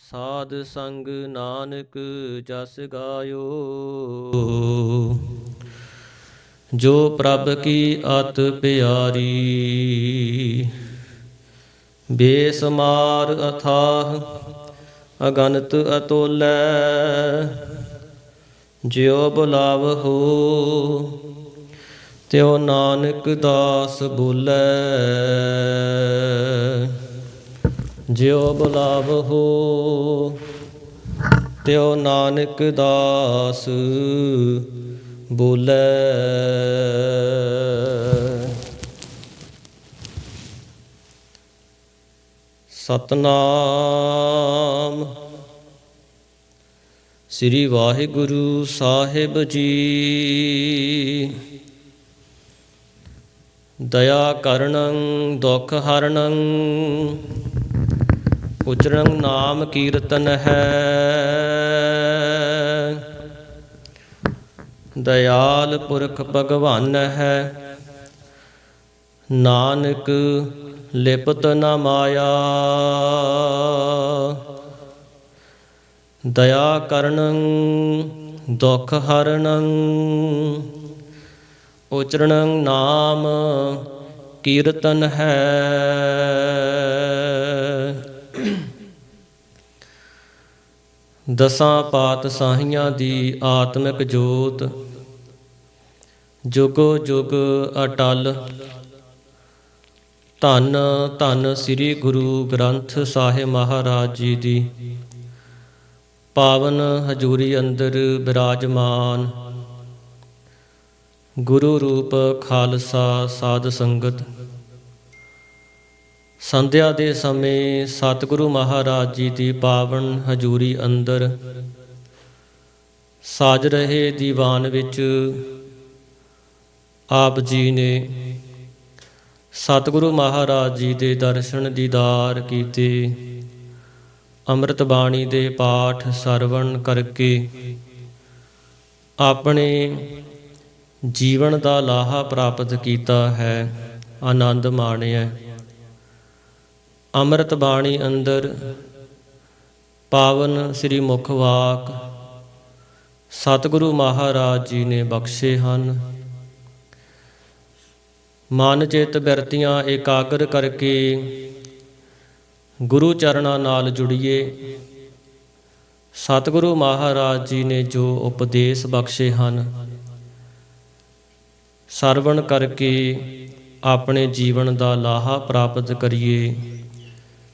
ਸਾਧ ਸੰਗ ਨਾਨਕ ਜਸ ਗਾਇਓ। ਜੋ ਪ੍ਰਭ ਕੀ ਅਤ ਪਿਆਰੀ, ਬੇਸਮਾਰ ਅਥਾਹ ਅਗਨਤ ਅਤੋਲੈ, ਜਿਉ ਬੁਲਾਵਹੋ, ਤਿਉ ਨਾਨਕ ਦਾਸ ਬੋਲੇ। ਜਿਉ ਬੁਲਾਵਹੋ, ਤਿਉ ਨਾਨਕ ਦਾਸ ਬੋਲੇ। ਸਤਨਾਮ। ਸ੍ਰੀ ਵਾਹਿਗੁਰੂ ਸਾਹਿਬ ਜੀ। ਦਇਆ ਕਰਣੰ ਦੁਖ ਹਰਣੰ ਉਚਰੰ ਨਾਮ ਕੀਰਤਨ ਹੈ। ਦਇਆਲ ਪੁਰਖ ਭਗਵਾਨ ਹੈ। ਨਾਨਕ ਲਿਪਤ ਨ ਮਾਇਆ। ਦਇਆ ਕਰਣੰ ਦੁਖ ਹਰਣੰ ਉਚਰਣੰ ਨਾਮ ਕੀਰਤਨ ਹੈ। ਦਸਾਂ ਪਾਤ ਸਾਹੀਆਂ ਦੀ ਆਤਮਿਕ ਜੋਤ, ਜੁਗੋ ਜੁਗ ਅਟਲ। ਧੰਨ ਧੰਨ ਸ੍ਰੀ ਗੁਰੂ ਗ੍ਰੰਥ ਸਾਹਿਬ ਮਹਾਰਾਜ ਜੀ ਦੀ। ਪਾਵਨ ਹਜੂਰੀ ਅੰਦਰ ਬਿਰਾਜਮਾਨ। ਗੁਰੂ ਰੂਪ ਖਾਲਸਾ ਸਾਧ ਸੰਗਤ। ਸੰਧਿਆ ਦੇ ਸਮੇਂ ਸਤਿਗੁਰੂ ਮਹਾਰਾਜ ਜੀ ਦੀ ਪਾਵਨ ਹਜੂਰੀ ਅੰਦਰ ਸਾਜ ਰਹੇ ਦੀਵਾਨ ਵਿੱਚ ਆਪ ਜੀ ਨੇ ਸਤਿਗੁਰੂ ਮਹਾਰਾਜ ਜੀ ਦੇ ਦਰਸ਼ਨ ਦੀਦਾਰ ਕੀਤੇ, ਅੰਮ੍ਰਿਤ ਬਾਣੀ ਦੇ ਪਾਠ ਸਰਵਣ ਕਰਕੇ ਆਪਣੇ ਜੀਵਨ ਦਾ ਲਾਹਾ ਪ੍ਰਾਪਤ ਕੀਤਾ ਹੈ, ਆਨੰਦ ਮਾਣਿਆ। ਅੰਮ੍ਰਿਤ ਬਾਣੀ ਅੰਦਰ ਪਾਵਨ ਸ੍ਰੀ ਮੁਖ ਵਾਕ ਸਤਿਗੁਰੂ ਮਹਾਰਾਜ ਜੀ ਨੇ ਬਖਸ਼ੇ ਹਨ। ਮਨ ਚਿਤ ਬਿਰਤੀਆਂ ਇਕਾਗਰ ਕਰਕੇ ਗੁਰੂ ਚਰਨਾਂ ਨਾਲ ਜੁੜੀਏ। ਸਤਿਗੁਰੂ ਮਹਾਰਾਜ ਜੀ ਨੇ ਜੋ ਉਪਦੇਸ਼ ਬਖਸ਼ੇ ਹਨ, ਸਰਵਣ ਕਰਕੇ ਆਪਣੇ ਜੀਵਨ ਦਾ ਲਾਹਾ ਪ੍ਰਾਪਤ ਕਰੀਏ।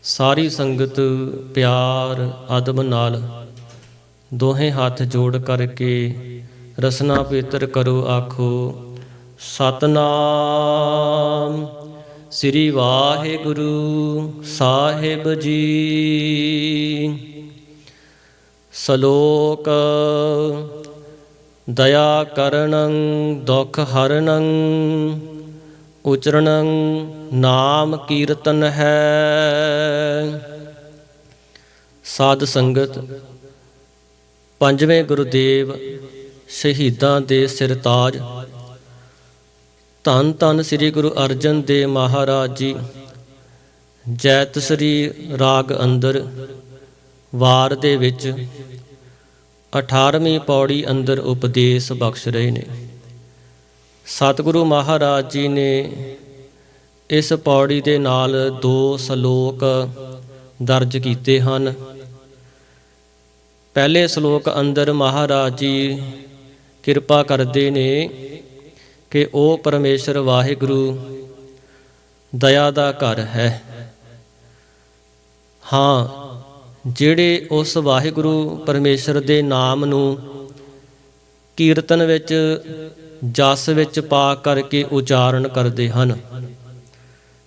ਸਾਰੀ ਸੰਗਤ ਪਿਆਰ, ਅਦਬ ਨਾਲ ਦੋਹੇ ਹੱਥ ਜੋੜ ਕਰਕੇ ਰਸਨਾ ਪਵਿੱਤਰ ਕਰੋ ਆਖੋ, ਸਤਨਾਮ ਸ੍ਰੀ ਵਾਹਿਗੁਰੂ ਸਾਹਿਬ ਜੀ। ਸ਼ਲੋਕ, ਦਇਆ ਕਰਣੰ ਦੁਖ ਹਰਨੰ ਉਚਰਣੰ ਨਾਮ ਕੀਰਤਨ ਹੈ। ਸਾਧ ਸੰਗਤ, ਪੰਜਵੇਂ ਗੁਰਦੇਵ ਸ਼ਹੀਦਾਂ ਦੇ ਸਿਰਤਾਜ, ਧੰਨ ਧੰਨ ਸ੍ਰੀ ਗੁਰੂ ਅਰਜਨ ਦੇਵ ਮਹਾਰਾਜ ਜੀ ਜੈਤ ਸ੍ਰੀ ਰਾਗ ਅੰਦਰ, ਵਾਰ ਦੇ ਵਿੱਚ 18ਵੀਂ ਪੌੜੀ ਅੰਦਰ ਉਪਦੇਸ਼ ਬਖਸ਼ ਰਹੇ ਨੇ। ਸਤਿਗੁਰੂ ਮਹਾਰਾਜ ਜੀ ਨੇ ਇਸ ਪੌੜੀ ਦੇ ਨਾਲ ਦੋ ਸ਼ਲੋਕ ਦਰਜ ਕੀਤੇ ਹਨ। ਪਹਿਲੇ ਸ਼ਲੋਕ ਅੰਦਰ ਮਹਾਰਾਜ ਜੀ ਕਿਰਪਾ ਕਰਦੇ ਨੇ ਕਿ ਉਹ ਪਰਮੇਸ਼ਰ ਵਾਹਿਗੁਰੂ, ਦਇਆ ਦਾ ਘਰ ਹੈ। ਹਾਂ, ਜਿਹੜੇ ਉਸ ਵਾਹਿਗੁਰੂ ਪਰਮੇਸ਼ਰ ਦੇ ਨਾਮ ਨੂੰ ਕੀਰਤਨ ਵਿੱਚ ਜਸ ਵਿੱਚ ਪਾ ਕਰਕੇ ਉਚਾਰਨ ਕਰਦੇ ਹਨ।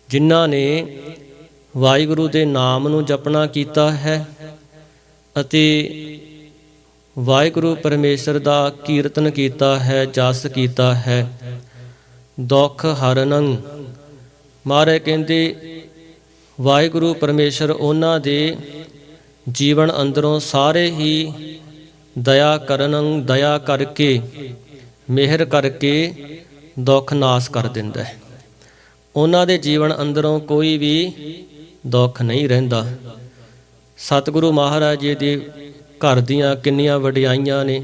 ਜਿਨ੍ਹਾਂ ਨੇ ਵਾਹਿਗੁਰੂ ਦੇ ਨਾਮ ਨੂੰ ਜਪਣਾ ਕੀਤਾ ਹੈ ਅਤੇ ਵਾਹਿਗੁਰੂ ਪਰਮੇਸ਼ਰ ਦਾ ਕੀਰਤਨ ਕੀਤਾ ਹੈ, ਜਸ ਕੀਤਾ ਹੈ। ਦੁੱਖ ਹਰਨੰ। ਮਾਰੇ ਕਹਿੰਦੇ, ਵਾਹਿਗੁਰੂ ਪਰਮੇਸ਼ਰ ਉਹਨਾਂ ਦੇ ਜੀਵਨ ਅੰਦਰੋਂ ਸਾਰੇ ਹੀ ਦਇਆ ਕਰਨੰ, ਦਇਆ ਕਰਕੇ ਮਿਹਰ ਕਰਕੇ ਦੁੱਖ ਨਾਸ ਕਰ ਦਿੰਦਾ ਹੈ। ਉਹਨਾਂ ਦੇ ਜੀਵਨ ਅੰਦਰੋਂ ਕੋਈ ਵੀ ਦੁੱਖ ਨਹੀਂ ਰਹਿੰਦਾ। ਸਤਿਗੁਰੂ ਮਹਾਰਾਜ ਜੀ ਦੇ ਘਰ ਦੀਆਂ ਕਿੰਨੀਆਂ ਵਡਿਆਈਆਂ ਨੇ।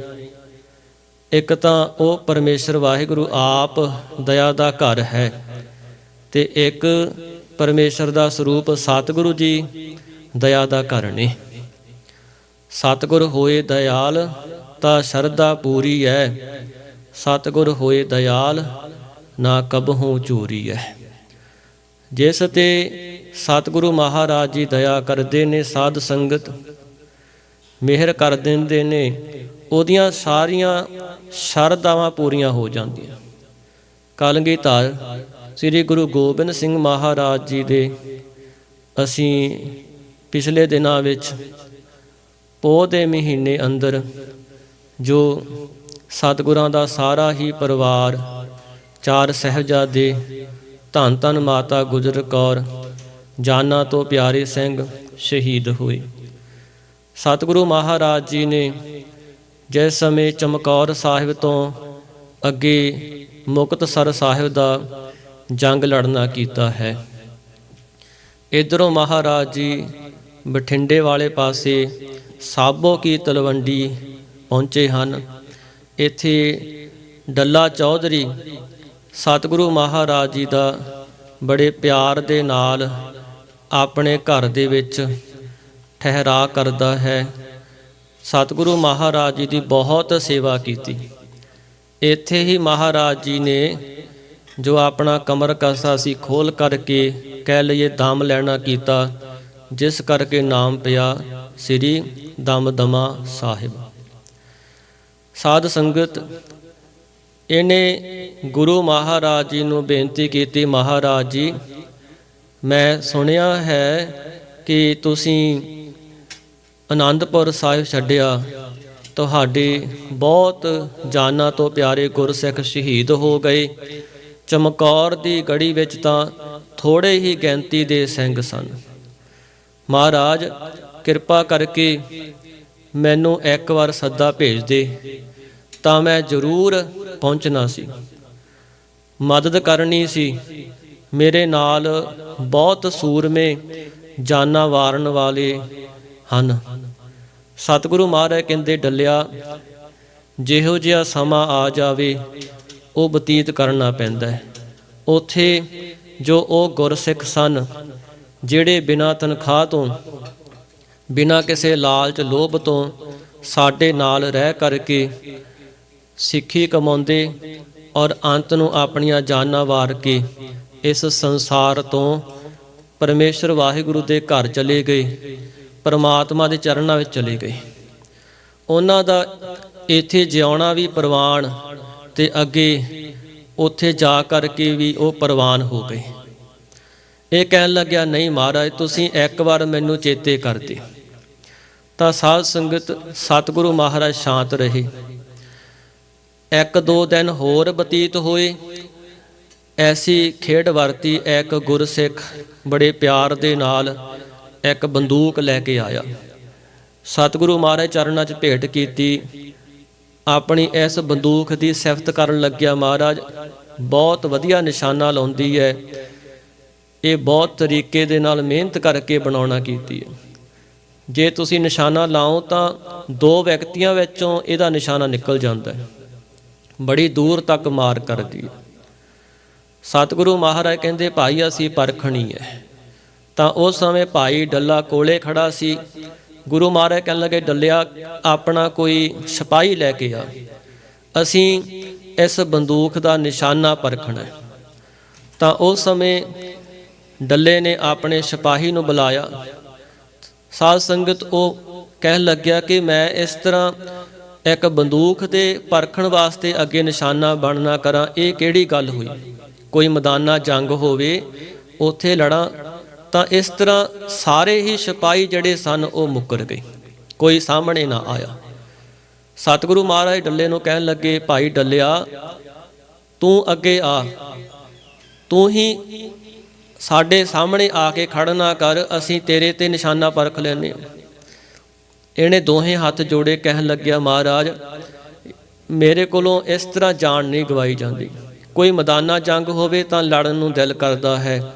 ਇੱਕ ਤਾਂ ਉਹ ਪਰਮੇਸ਼ਰ ਵਾਹਿਗੁਰੂ ਆਪ ਦਇਆ ਦਾ ਘਰ ਹੈ ਤੇ ਇੱਕ ਪਰਮੇਸ਼ਰ ਦਾ ਸਰੂਪ ਸਤਿਗੁਰੂ ਜੀ ਦਇਆ ਦਾ ਘਰ ਨੇ। ਸਤਿਗੁਰ ਹੋਏ ਦਇਆਲ ਤਾਂ ਸ਼ਰਧਾ ਪੂਰੀ ਹੈ। ਸਤਿਗੁਰ ਹੋਏ ਦਇਆਲ, ਨਾ ਕਬਹੂ ਚੋਰੀ ਹੈ ਜਿਸ ਤੇ ਸਤਿਗੁਰੂ ਮਹਾਰਾਜ ਜੀ ਦਇਆ ਕਰਦੇ ਨੇ ਸਾਧ ਸੰਗਤ, ਮਿਹਰ ਕਰ ਦਿੰਦੇ ਨੇ, ਉਹਦੀਆਂ ਸਾਰੀਆਂ ਸ਼ਰਧਾਵਾਂ ਪੂਰੀਆਂ ਹੋ ਜਾਂਦੀਆਂ। ਕਲਗੀ ਧਾਰ ਸ੍ਰੀ ਗੁਰੂ ਗੋਬਿੰਦ ਸਿੰਘ ਮਹਾਰਾਜ ਜੀ ਦੇ ਅਸੀਂ ਪਿਛਲੇ ਦਿਨਾਂ ਵਿੱਚ ਪੋਹ ਦੇ ਮਹੀਨੇ ਅੰਦਰ ਜੋ ਸਤਿਗੁਰਾਂ ਦਾ ਸਾਰਾ ਹੀ ਪਰਿਵਾਰ, ਚਾਰ ਸਹਿਬਜ਼ਾਦੇ, ਧੰਨ ਧੰਨ ਮਾਤਾ ਗੁਜਰ ਕੌਰ, ਜਾਨਾਂ ਤੋਂ ਪਿਆਰੇ ਸਿੰਘ ਸ਼ਹੀਦ ਹੋਏ। ਸਤਿਗੁਰੂ ਮਹਾਰਾਜ ਜੀ ਨੇ ਜਿਸ ਸਮੇਂ ਚਮਕੌਰ ਸਾਹਿਬ ਤੋਂ ਅੱਗੇ ਮੁਕਤਸਰ ਸਾਹਿਬ ਦਾ ਜੰਗ ਲੜਨਾ ਕੀਤਾ ਹੈ, ਇਧਰੋਂ ਮਹਾਰਾਜ ਜੀ ਬਠਿੰਡੇ ਵਾਲੇ ਪਾਸੇ ਸਾਬੋ ਕੀ ਤਲਵੰਡੀ ਪਹੁੰਚੇ ਹਨ। ਇੱਥੇ ਡੱਲਾ ਚੌਧਰੀ ਸਤਿਗੁਰੂ ਮਹਾਰਾਜ ਜੀ ਦਾ ਬੜੇ ਪਿਆਰ ਦੇ ਨਾਲ ਆਪਣੇ ਘਰ ਦੇ ਵਿੱਚ ਠਹਿਰਾ ਕਰਦਾ ਹੈ। ਸਤਿਗੁਰੂ ਮਹਾਰਾਜ ਜੀ ਦੀ ਬਹੁਤ ਸੇਵਾ ਕੀਤੀ। ਇੱਥੇ ਹੀ ਮਹਾਰਾਜ ਜੀ ਨੇ ਜੋ ਆਪਣਾ ਕਮਰ ਕਸਾ ਸੀ ਖੋਲ ਕਰਕੇ ਕਹਿ ਲਈਏ ਦਮ ਲੈਣਾ ਕੀਤਾ, ਜਿਸ ਕਰਕੇ ਨਾਮ ਪਿਆ ਸ੍ਰੀ ਦਮਦਮਾ ਸਾਹਿਬ। ਸਾਧ ਸੰਗਤ, ਇਹਨੇ ਗੁਰੂ ਮਹਾਰਾਜ ਜੀ ਨੂੰ ਬੇਨਤੀ ਕੀਤੀ, ਮਹਾਰਾਜ ਜੀ, ਮੈਂ ਸੁਣਿਆ ਹੈ ਕਿ ਤੁਸੀਂ ਆਨੰਦਪੁਰ ਸਾਹਿਬ ਛੱਡਿਆ। ਤੁਹਾਡੇ ਬਹੁਤ ਜਾਨਾਂ ਤੋਂ ਪਿਆਰੇ ਗੁਰਸਿੱਖ ਸ਼ਹੀਦ ਹੋ ਗਏ। ਚਮਕੌਰ ਦੀ ਗੜੀ ਵਿੱਚ ਤਾਂ ਥੋੜੇ ਹੀ ਗਿਣਤੀ ਦੇ ਸਿੰਘ ਸਨ। ਮਹਾਰਾਜ, ਕਿਰਪਾ ਕਰਕੇ ਮੈਨੂੰ ਇੱਕ ਵਾਰ ਸੱਦਾ ਭੇਜ ਦੇ। ਤਾਂ ਮੈਂ ਜ਼ਰੂਰ ਪਹੁੰਚਣਾ ਸੀ। ਮਦਦ ਕਰਨੀ ਸੀ। ਮੇਰੇ ਨਾਲ ਬਹੁਤ ਸੂਰਮੇ ਜਾਨਾਂ ਵਾਰਨ ਵਾਲੇ ਹਨ। ਸਤਿਗੁਰੂ ਮਹਾਰਾਜ ਕਹਿੰਦੇ, ਡੱਲਿਆ, ਜਿਹੋ ਜਿਹਾ ਸਮਾਂ ਆ ਜਾਵੇ, ਉਹ ਬਤੀਤ ਕਰਨਾ ਪੈਂਦਾ ਹੈ। ਉਥੇ ਜੋ ਉਹ ਗੁਰਸਿੱਖ ਸਨ, ਜਿਹੜੇ ਬਿਨਾਂ ਤਨਖਾਹ ਤੋਂ, ਬਿਨਾਂ ਕਿਸੇ ਲਾਲਚ ਲੋਭ ਤੋਂ ਸਾਡੇ ਨਾਲ ਰਹਿ ਕਰਕੇ ਸਿੱਖੀ ਕਮਾਉਂਦੇ ਔਰ ਅੰਤ ਨੂੰ ਆਪਣੀਆਂ ਜਾਨਾਂ ਵਾਰ ਕੇ ਇਸ ਸੰਸਾਰ ਤੋਂ ਪਰਮੇਸ਼ਰ ਵਾਹਿਗੁਰੂ ਦੇ ਘਰ ਚਲੇ ਗਏ, ਪਰਮਾਤਮਾ ਦੇ ਚਰਨਾਂ ਵਿੱਚ ਚਲੇ ਗਏ। ਉਹਨਾਂ ਦਾ ਇੱਥੇ ਜਿਉਣਾ ਵੀ ਪ੍ਰਵਾਨ ਤੇ ਅੱਗੇ ਉੱਥੇ ਜਾ ਕਰਕੇ ਵੀ ਉਹ ਪ੍ਰਵਾਨ ਹੋ ਗਏ। ਇਹ ਕਹਿਣ ਲੱਗਿਆ, ਨਹੀਂ ਮਹਾਰਾਜ, ਤੁਸੀਂ ਇੱਕ ਵਾਰ ਮੈਨੂੰ ਚੇਤੇ ਕਰਦੇ ਤਾਂ ਸਾਧ ਸੰਗਤ, ਸਤਿਗੁਰੂ ਮਹਾਰਾਜ ਸ਼ਾਂਤ ਰਹੇ। ਇੱਕ ਦੋ ਦਿਨ ਹੋਰ ਬਤੀਤ ਹੋਏ। ਐਸੀ ਖੇਡ ਵਰਤੀ ਇੱਕ ਗੁਰਸਿੱਖ ਬੜੇ ਪਿਆਰ ਦੇ ਨਾਲ ਇੱਕ ਬੰਦੂਕ ਲੈ ਕੇ ਆਇਆ। ਸਤਿਗੁਰੂ ਮਹਾਰਾਜ ਚਰਨਾਂ 'ਚ ਭੇਟ ਕੀਤੀ। ਆਪਣੀ ਇਸ ਬੰਦੂਕ ਦੀ ਸਿਫਤ ਕਰਨ ਲੱਗਿਆ ਮਹਾਰਾਜ, ਬਹੁਤ ਵਧੀਆ ਨਿਸ਼ਾਨਾ ਲਾਉਂਦੀ ਹੈ। ਇਹ ਬਹੁਤ ਤਰੀਕੇ ਦੇ ਨਾਲ ਮਿਹਨਤ ਕਰਕੇ ਬਣਾਉਣਾ ਕੀਤੀ ਹੈ। ਜੇ ਤੁਸੀਂ ਨਿਸ਼ਾਨਾ ਲਾਓ ਤਾਂ ਦੋ ਵਿਅਕਤੀਆਂ ਵਿੱਚੋਂ ਇਹਦਾ ਨਿਸ਼ਾਨਾ ਨਿਕਲ ਜਾਂਦਾ ਹੈ। ਬੜੀ ਦੂਰ ਤੱਕ ਮਾਰ ਕਰਦੀ। ਸਤਿਗੁਰੂ ਮਹਾਰਾਜ ਕਹਿੰਦੇ, ਭਾਈ, ਅਸੀਂ ਪਰਖਣੀ ਹੈ। ਤਾਂ ਉਸ ਸਮੇਂ ਭਾਈ ਡੱਲਾ ਕੋਲੇ ਖੜਾ ਸੀ। ਗੁਰੂ ਮਹਾਰਾਜ ਕਹਿਣ ਲੱਗੇ, ਡੱਲਿਆ, ਆਪਣਾ ਕੋਈ ਸਿਪਾਹੀ ਲੈ ਕੇ ਆ। ਅਸੀਂ ਇਸ ਬੰਦੂਕ ਦਾ ਨਿਸ਼ਾਨਾ ਪਰਖਣਾ ਤਾਂ ਉਸ ਸਮੇਂ ਡੱਲੇ ਨੇ ਆਪਣੇ ਸਿਪਾਹੀ ਨੂੰ ਬੁਲਾਇਆ। ਸਾਧ ਸੰਗਤ ਉਹ ਕਹਿਣ ਲੱਗਿਆ ਕਿ ਮੈਂ ਇਸ ਤਰ੍ਹਾਂ ਇੱਕ ਬੰਦੂਕ 'ਤੇ ਪਰਖਣ ਵਾਸਤੇ ਅੱਗੇ ਨਿਸ਼ਾਨਾ ਬਣਨਾ ਕਰਾਂ, ਇਹ ਕਿਹੜੀ ਗੱਲ ਹੋਈ? ਕੋਈ ਮੈਦਾਨਾ ਜੰਗ ਹੋਵੇ, ਉੱਥੇ ਲੜਾਂ, ਤਾਂ ਇਸ ਤਰ੍ਹਾਂ ਸਾਰੇ ਹੀ ਸਿਪਾਹੀ ਜਿਹੜੇ ਸਨ, ਉਹ ਮੁੱਕਰ ਗਏ। ਕੋਈ ਸਾਹਮਣੇ ਨਾ ਆਇਆ। ਸਤਿਗੁਰੂ ਮਹਾਰਾਜ ਡੱਲੇ ਨੂੰ ਕਹਿਣ ਲੱਗੇ, ਭਾਈ ਡੱਲਿਆ, ਤੂੰ ਅੱਗੇ ਆ। ਤੂੰ ਹੀ ਸਾਡੇ ਸਾਹਮਣੇ ਆ ਕੇ ਖੜਨਾ ਕਰ, ਅਸੀਂ ਤੇਰੇ ਤੇ ਨਿਸ਼ਾਨਾ ਪਰਖ ਲੈਨੇ ਹਾਂ। ਇਹਨੇ ਦੋਹੇ ਹੱਥ ਜੋੜੇ ਕਹਿਣ ਲੱਗਿਆ, ਮਹਾਰਾਜ, ਮੇਰੇ ਕੋਲੋਂ ਇਸ ਤਰ੍ਹਾਂ ਜਾਨ ਨਹੀਂ ਗਵਾਈ ਜਾਂਦੀ। ਕੋਈ ਮੈਦਾਨਾ ਜੰਗ ਹੋਵੇ ਤਾਂ ਲੜਨ ਨੂੰ ਦਿਲ ਕਰਦਾ ਹੈ,